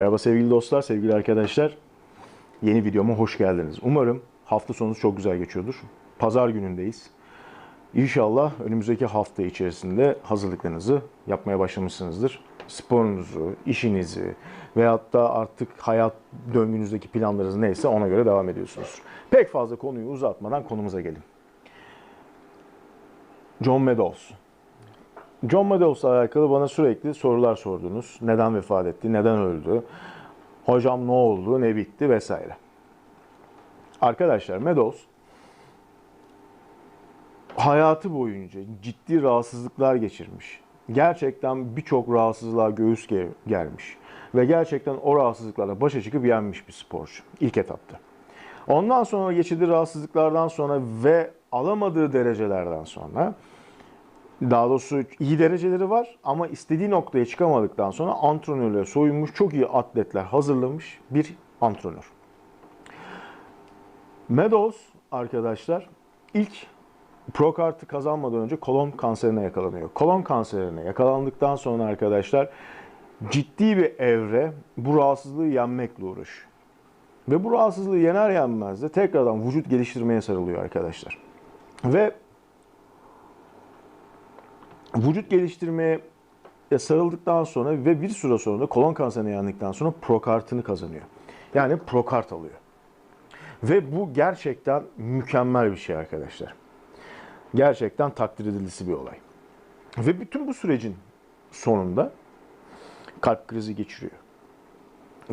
Merhaba sevgili dostlar, sevgili arkadaşlar. Yeni videoma hoş geldiniz. Umarım hafta sonu çok güzel geçiyordur. Pazar günündeyiz. İnşallah önümüzdeki hafta içerisinde hazırlıklarınızı yapmaya başlamışsınızdır. Sporunuzu, işinizi veyahut da artık hayat döngünüzdeki planlarınız neyse ona göre devam ediyorsunuz. Pek fazla konuyu uzatmadan konumuza gelin. John Meadows. John Meadows'la alakalı bana sürekli sorular sordunuz. Neden vefat etti, neden öldü, hocam ne oldu, ne bitti vesaire. Arkadaşlar Meadows hayatı boyunca ciddi rahatsızlıklar geçirmiş. Gerçekten birçok rahatsızlığa göğüs ge- germiş. Ve gerçekten o rahatsızlıklarla başa çıkıp yenmiş bir sporcu ilk etapta. Ondan sonra geçirdiği rahatsızlıklardan sonra ve alamadığı derecelerden sonra daha doğrusu iyi dereceleri var ama istediği noktaya çıkamadıktan sonra antrenörlere soyunmuş, çok iyi atletler hazırlamış bir antrenör. Meadows arkadaşlar ilk pro kartı kazanmadan önce kolon kanserine yakalanıyor. Kolon kanserine yakalandıktan sonra arkadaşlar ciddi bir evre bu rahatsızlığı yenmekle uğraşıyor. Ve bu rahatsızlığı yener yenmez de tekrardan vücut geliştirmeye sarılıyor arkadaşlar. Ve vücut geliştirmeye sarıldıktan sonra ve bir süre sonra kolon kanserine yandikten sonra prokartını kazanıyor. Yani prokart alıyor. Ve bu gerçekten mükemmel bir şey arkadaşlar. Gerçekten takdir edilisi bir olay. Ve bütün bu sürecin sonunda kalp krizi geçiriyor.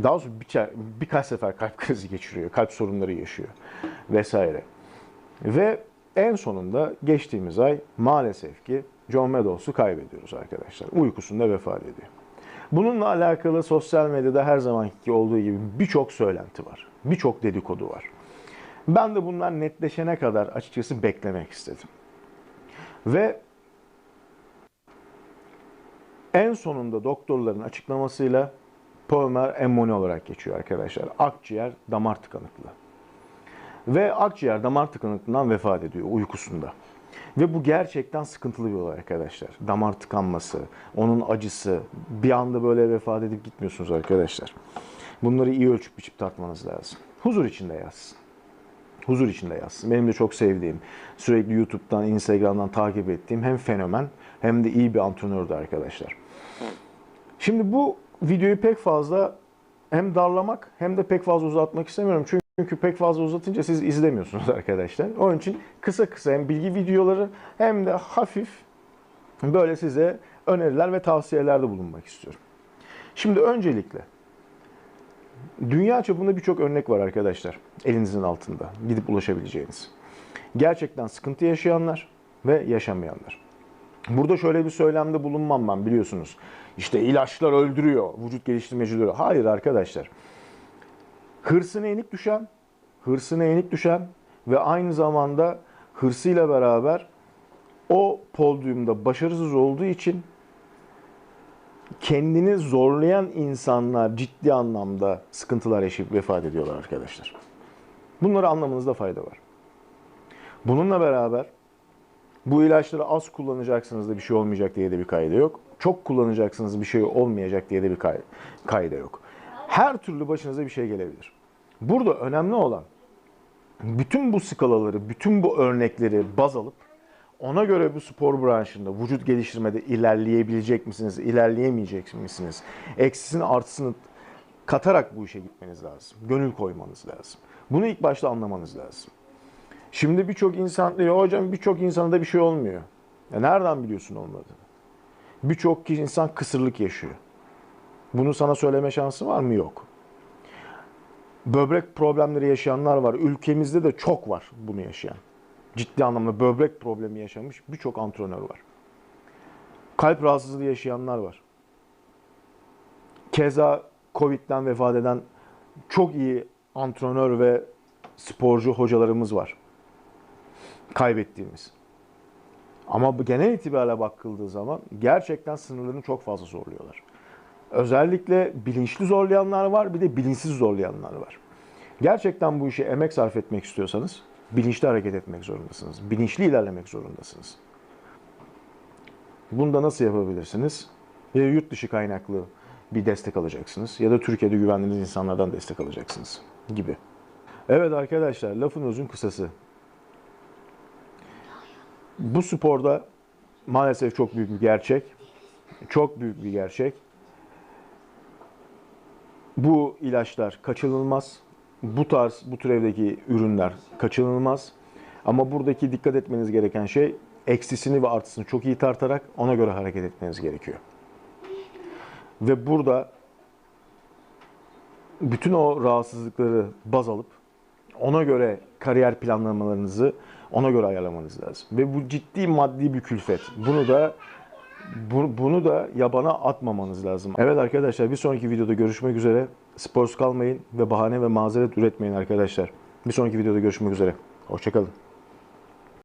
Daha doğrusu birçer, birkaç sefer kalp krizi geçiriyor, kalp sorunları yaşıyor vesaire. Ve en sonunda geçtiğimiz ay maalesef ki John Meadows'u kaybediyoruz arkadaşlar. Uykusunda vefat ediyor. Bununla alakalı sosyal medyada her zamanki olduğu gibi birçok söylenti var. Birçok dedikodu var. Ben de bunlar netleşene kadar açıkçası beklemek istedim. Ve en sonunda doktorların açıklamasıyla pulmoner emmoni olarak geçiyor arkadaşlar. Akciğer damar tıkanıklığı. Ve akciğer damar tıkanıklığından vefat ediyor uykusunda. Ve bu gerçekten sıkıntılı bir olay arkadaşlar. Damar tıkanması, onun acısı, bir anda böyle vefat edip gitmiyorsunuz arkadaşlar. Bunları iyi ölçüp biçip tartmanız lazım. Huzur içinde yazsın. Huzur içinde yazsın. Benim de çok sevdiğim, sürekli YouTube'dan, Instagram'dan takip ettiğim hem fenomen hem de iyi bir antrenördü arkadaşlar. Şimdi bu videoyu pek fazla hem darlamak hem de pek fazla uzatmak istemiyorum. Çünkü çünkü pek fazla uzatınca siz izlemiyorsunuz arkadaşlar. Onun için kısa kısa hem bilgi videoları hem de hafif böyle size öneriler ve tavsiyelerde bulunmak istiyorum. Şimdi öncelikle dünya çapında birçok örnek var arkadaşlar elinizin altında gidip ulaşabileceğiniz. Gerçekten sıkıntı yaşayanlar ve yaşamayanlar. Burada şöyle bir söylemde bulunmam ben biliyorsunuz. İşte ilaçlar öldürüyor, vücut geliştirmecileri. Hayır arkadaşlar. Hırsına yenik düşen, hırsına yenik düşen ve aynı zamanda hırsıyla beraber o podyumda başarısız olduğu için kendini zorlayan insanlar ciddi anlamda sıkıntılar yaşayıp vefat ediyorlar arkadaşlar. Bunları anlamanızda fayda var. Bununla beraber bu ilaçları az kullanacaksınız da bir şey olmayacak diye de bir kayda yok. Çok kullanacaksınız bir şey olmayacak diye de bir kay- kayda yok. Her türlü başınıza bir şey gelebilir. Burada önemli olan bütün bu skalaları, bütün bu örnekleri baz alıp ona göre bu spor branşında vücut geliştirmede ilerleyebilecek misiniz, ilerleyemeyecek misiniz? Eksisini artısını katarak bu işe gitmeniz lazım. Gönül koymanız lazım. Bunu ilk başta anlamanız lazım. Şimdi birçok insan diyor hocam birçok insana da bir şey olmuyor. Ya nereden biliyorsun olmadığını? Birçok insan kısırlık yaşıyor. Bunu sana söyleme şansı var mı? Yok. Böbrek problemleri yaşayanlar var. Ülkemizde de çok var bunu yaşayan. Ciddi anlamda böbrek problemi yaşamış birçok antrenör var. Kalp rahatsızlığı yaşayanlar var. Keza Covid'den vefat eden çok iyi antrenör ve sporcu hocalarımız var. Kaybettiğimiz. Ama genel itibariyle bakıldığı zaman gerçekten sınırlarını çok fazla zorluyorlar. Özellikle bilinçli zorlayanlar var, bir de bilinçsiz zorlayanlar var. Gerçekten bu işe emek sarf etmek istiyorsanız bilinçli hareket etmek zorundasınız. Bilinçli ilerlemek zorundasınız. Bunu da nasıl yapabilirsiniz? Ya yurt dışı kaynaklı bir destek alacaksınız. Ya da Türkiye'de güvendiğiniz insanlardan destek alacaksınız gibi. Evet arkadaşlar lafın uzun kısası. Bu sporda maalesef çok büyük bir gerçek. Çok büyük bir gerçek. Bu ilaçlar kaçınılmaz. Bu tarz, bu türevdeki ürünler kaçınılmaz. Ama buradaki dikkat etmeniz gereken şey eksisini ve artısını çok iyi tartarak ona göre hareket etmeniz gerekiyor. Ve burada bütün o rahatsızlıkları baz alıp ona göre kariyer planlamalarınızı ona göre ayarlamanız lazım. Ve bu ciddi maddi bir külfet. Bunu da bu- bunu da yabana atmamanız lazım. Evet arkadaşlar bir sonraki videoda görüşmek üzere. Sporsuz kalmayın ve bahane ve mazeret üretmeyin arkadaşlar. Bir sonraki videoda görüşmek üzere. Hoşçakalın.